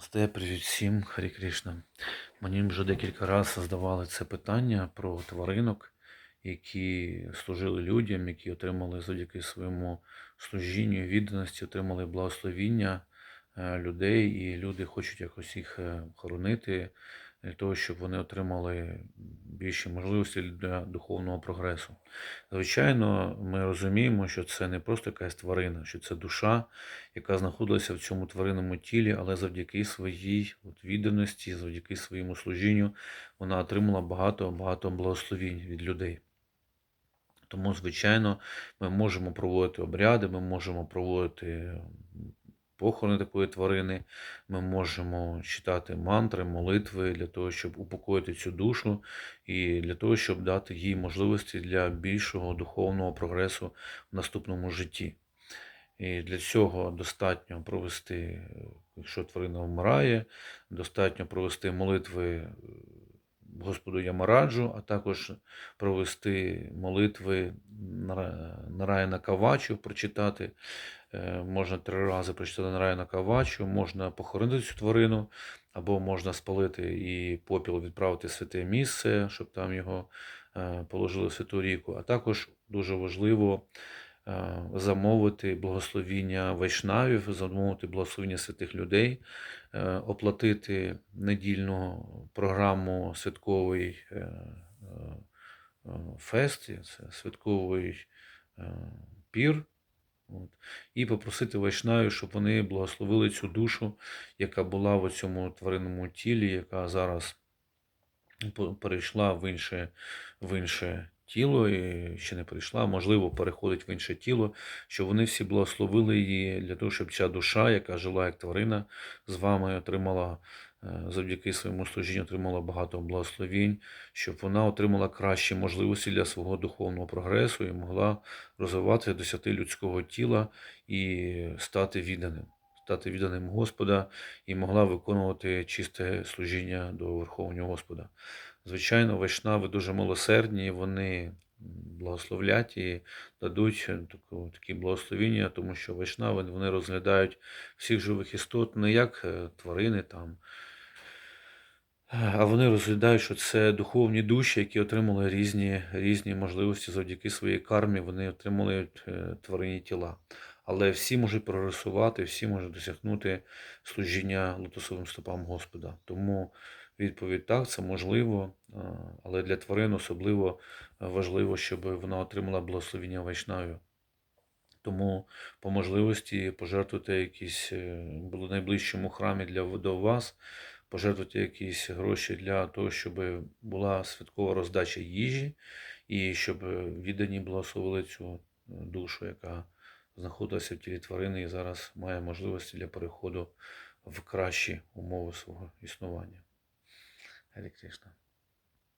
Стає привіт всім, Харі Крішна. Мені вже декілька разів задавали це питання про тваринок, які служили людям, які отримали завдяки своєму служінню, відданості, отримали благословіння е, людей, і люди хочуть якось їх е, хоронити для того, щоб вони отримали більші можливості для духовного прогресу. Звичайно, ми розуміємо, що це не просто якась тварина, що це душа, яка знаходилася в цьому тваринному тілі, але завдяки своїй відданості, завдяки своєму служінню, вона отримала багато багато благословінь від людей. Тому, звичайно, ми можемо проводити обряди, ми можемо проводити похорони такої тварини, ми можемо читати мантри, молитви для того, щоб упокоїти цю душу і для того, щоб дати їй можливості для більшого духовного прогресу в наступному житті. І для цього достатньо провести, якщо тварина вмирає, достатньо провести молитви Господу Ямараджу, а також провести молитви Нараяна Кавачу, прочитати. Е, Можна три рази прочитати Нараяна Кавачу, можна похоронити цю тварину, або можна спалити і попіл відправити в святе місце, щоб там його е, положили в святу ріку. А також дуже важливо е, замовити благословіння вайшнавів, замовити благословіння святих людей, оплатити недільну програму святковий фест, святковий пір. От. І попросити вайшнавів, щоб вони благословили цю душу, яка була в цьому тваринному тілі, яка зараз перейшла в інше, в інше тіло, і ще не перейшла, можливо, переходить в інше тіло, щоб вони всі благословили її для того, щоб ця душа, яка жила як тварина, з вами отримала е, завдяки своєму служінню, отримала багато благословінь, щоб вона отримала кращі можливості для свого духовного прогресу і могла розвиватися, досягти людського тіла і стати відданим. Стати відданим Господа і могла виконувати чисте служіння до Верховного Господа. Звичайно, вайшнави дуже милосердні, вони благословлять і дадуть такі благословіння, тому що вайшнави вони розглядають всіх живих істот не як е, тварини там, а вони розглядають, що це духовні душі, які отримали різні, різні можливості завдяки своїй кармі, вони отримали е, тваринні тіла. Але всі можуть прогресувати, всі можуть досягнути служіння лотосовим стопам Господа. Тому відповідь так, це можливо, але для тварин особливо е, важливо, щоб вона отримала благословіння вайшнавів. Тому по можливості пожертвуйте якісь е, були найближчому храмі для до вас, пожертвуйте якісь гроші для того, щоб була святкова роздача їжі, і щоб віддані благословили цю е, душу, яка знаходилася в тілі тварини і зараз має можливості для переходу в кращі умови свого існування. Кришна.